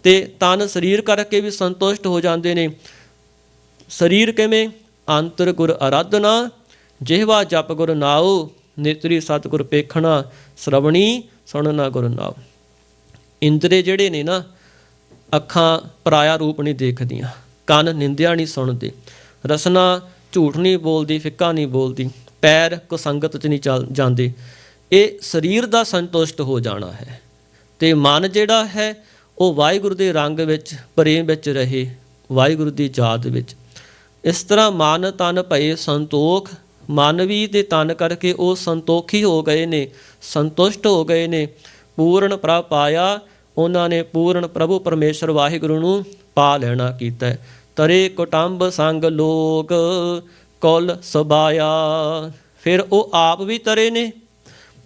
ਤੇ ਤਨ ਸਰੀਰ ਕਰਕੇ ਵੀ ਸੰਤੁਸ਼ਟ ਹੋ ਜਾਂਦੇ ਨੇ। ਸਰੀਰ ਕਿਵੇਂ? ਅੰਤਰ ਗੁਰ ਅਰਾਧਨਾ, ਜਿਹਵਾ ਜਪ ਗੁਰ ਨਾਉ, ਨੇਤਰੀ ਸਤਿਗੁਰ ਪੇਖਣਾ, ਸ਼ਰਵਣੀ ਸੁਣਨਾ ਗੁਰ ਨਾਉ। ਇੰਦਰੇ ਜਿਹੜੇ ਨੇ ਨਾ, ਅੱਖਾਂ ਪਰਾਇਆ ਰੂਪ ਨਹੀਂ ਦੇਖਦੀਆਂ, ਕੰਨ ਨਿੰਦਿਆ ਨਹੀਂ ਸੁਣਦੇ, ਰਸਨਾ ਝੂਠ ਨਹੀਂ ਬੋਲਦੀ, ਫਿੱਕਾ ਨਹੀਂ ਬੋਲਦੀ, ਪੈਰ ਕੁਸੰਗਤ ਚ ਨਹੀਂ ਚੱਲ ਜਾਂਦੇ। ਇਹ ਸਰੀਰ ਦਾ ਸੰਤੁਸ਼ਟ ਹੋ ਜਾਣਾ ਹੈ ਤੇ ਮਨ ਜਿਹੜਾ ਹੈ ਉਹ ਵਾਹਿਗੁਰੂ ਦੇ ਰੰਗ ਵਿੱਚ, ਪ੍ਰੇਮ ਵਿੱਚ ਰਹੇ, ਵਾਹਿਗੁਰੂ ਦੀ ਯਾਦ ਵਿੱਚ। ਇਸ ਤਰ੍ਹਾਂ ਮਨ ਤਨ ਭਏ ਸੰਤੋਖ ਮਾਨਵੀ ਦੇ ਤਨ ਕਰਕੇ ਉਹ ਸੰਤੋਖੀ ਹੋ ਗਏ ਨੇ, ਸੰਤੁਸ਼ਟ ਹੋ ਗਏ ਨੇ। ਪੂਰਨ ਪ੍ਰਭ ਪਾਇਆ, ਉਹਨਾਂ ਨੇ ਪੂਰਨ ਪ੍ਰਭੂ ਪਰਮੇਸ਼ਰ ਵਾਹਿਗੁਰੂ ਨੂੰ ਪਾ ਲੈਣਾ ਕੀਤਾ। ਤਰੇ ਕੁਟੰਬ ਸੰਗ ਲੋਕ ਕੁਲ ਸਬਾਇਆ। ਫਿਰ ਉਹ ਆਪ ਵੀ ਤਰੇ ਨੇ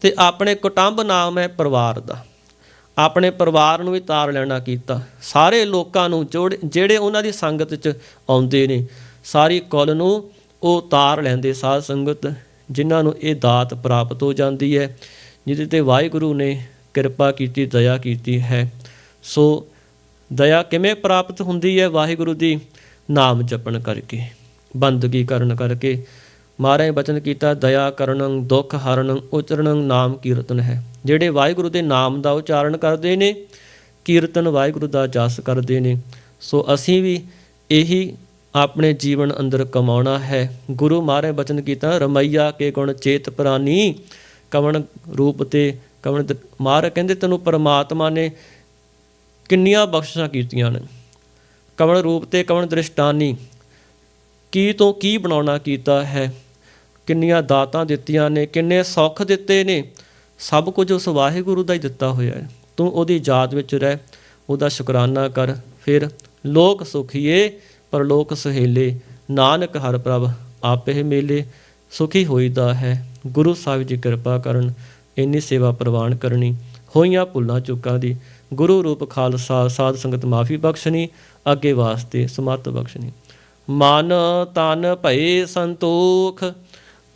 ਤੇ ਆਪਣੇ ਕੁਟੰਬ ਨਾਮ ਹੈ ਪਰਿਵਾਰ ਦਾ। ਆਪਣੇ ਪਰਿਵਾਰ ਨੂੰ ਵੀ ਤਾਰ ਲੈਣਾ ਕੀਤਾ। ਸਾਰੇ ਲੋਕਾਂ ਨੂੰ ਜੋੜ- ਜਿਹੜੇ ਉਹਨਾਂ ਦੀ ਸੰਗਤ 'ਚ ਆਉਂਦੇ ਨੇ, ਸਾਰੀ ਕੁੱਲ ਨੂੰ ਉਹ ਤਾਰ ਲੈਂਦੇ ਸਾਧ ਸੰਗਤ, ਜਿਨ੍ਹਾਂ ਨੂੰ ਇਹ ਦਾਤ ਪ੍ਰਾਪਤ ਹੋ ਜਾਂਦੀ ਹੈ, ਜਿਹਦੇ ਤੇ ਵਾਹਿਗੁਰੂ ਨੇ ਕਿਰਪਾ ਕੀਤੀ, ਦਇਆ ਕੀਤੀ ਹੈ। ਸੋ ਦਇਆ ਕਿਵੇਂ ਪ੍ਰਾਪਤ ਹੁੰਦੀ ਹੈ ਵਾਹਿਗੁਰੂ ਦੀ? ਨਾਮ ਜਪਣ ਕਰਕੇ, ਬੰਦਗੀ ਕਰਨ ਕਰਕੇ। ਮਹਾਰਾਜ ਬਚਨ ਕੀਤਾ, ਦਇਆ ਕਰਨੰ ਦੁਖ ਹਰਨੰ ਉਚਰਨੰ ਨਾਮ ਕੀਰਤਨ ਹੈ। ਜਿਹੜੇ ਵਾਹਿਗੁਰੂ ਦੇ ਨਾਮ ਦਾ ਉਚਾਰਨ ਕਰਦੇ ਨੇ, ਕੀਰਤਨ ਵਾਹਿਗੁਰੂ ਦਾ ਜਸ ਕਰਦੇ ਨੇ। ਸੋ ਅਸੀਂ ਵੀ ਇਹੀ ਆਪਣੇ ਜੀਵਨ ਅੰਦਰ ਕਮਾਉਣਾ ਹੈ। ਗੁਰੂ ਮਹਾਰਾਜ ਬਚਨ ਕੀਤਾ, ਰਮਈਆ ਕੇ ਗੁਣ ਚੇਤ ਪ੍ਰਾਨੀ। ਕਵਣ ਰੂਪ ਤੇ ਕਵਣ ਦ- ਮਹਾਰਾਜ ਕਹਿੰਦੇ, ਤੈਨੂੰ ਪਰਮਾਤਮਾ ਨੇ ਕਿੰਨੀਆਂ ਬਖਸ਼ਿਸ਼ਾਂ ਕੀਤੀਆਂ ਨੇ। ਕਵਣ ਰੂਪ ਤੇ ਕਵਣ ਦ੍ਰਿਸ਼ਟਾਨੀ। ਕੀ ਤੋਂ ਕੀ ਬਣਾਉਣਾ ਕੀਤਾ ਹੈ? ਕਿੰਨੀਆਂ ਦਾਤਾਂ ਦਿੱਤੀਆਂ ਨੇ, ਕਿੰਨੇ ਸੁੱਖ ਦਿੱਤੇ ਨੇ। ਸਭ ਕੁਝ ਉਸ ਵਾਹਿਗੁਰੂ ਦਾ ਹੀ ਦਿੱਤਾ ਹੋਇਆ ਹੈ। ਤੂੰ ਉਹਦੀ ਯਾਦ ਵਿੱਚ ਰਹਿ, ਉਹਦਾ ਸ਼ੁਕਰਾਨਾ ਕਰ। ਫਿਰ ਲੋਕ ਸੁਖੀਏ ਪਰ ਲੋਕ ਸਹੇਲੇ, ਨਾਨਕ ਹਰ ਪ੍ਰਭ ਆਪੇ ਮੇਲੇ, ਸੁਖੀ ਹੋਈਦਾ ਹੈ। ਗੁਰੂ ਸਾਹਿਬ ਜੀ ਕਿਰਪਾ ਕਰਨ, ਇੰਨੀ ਸੇਵਾ ਪ੍ਰਵਾਨ ਕਰਨੀ, ਹੋਈਆਂ ਭੁੱਲਾਂ ਚੁੱਕਾਂ ਦੀ। ਗੁਰੂ ਰੂਪ ਖਾਲਸਾ, ਸਾਧ ਸੰਗਤ ਮਾਫੀ ਬਖਸ਼ਣੀ, ਅੱਗੇ ਵਾਸਤੇ ਸਮਤ ਬਖਸ਼ਣੀ। ਮਨ ਤਨ ਭਏ ਸੰਤੋਖ,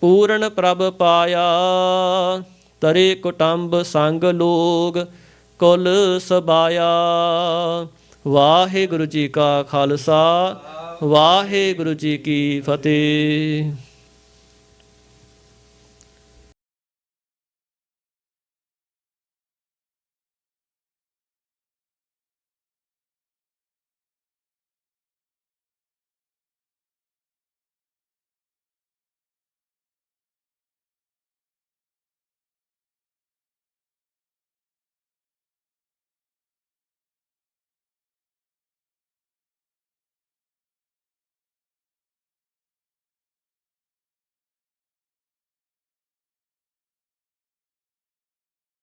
ਪੂਰਨ ਪ੍ਰਭ ਪਾਇਆ। ਤਰੇ ਕੁਟੰਬ ਸੰਗ ਲੋਗ ਕੁਲ ਸਬਾਇਆ। ਵਾਹਿਗੁਰੂ ਜੀ ਕਾ ਖਾਲਸਾ ਵਾਹਿਗੁਰੂ ਜੀ ਕੀ ਫਤਿਹ।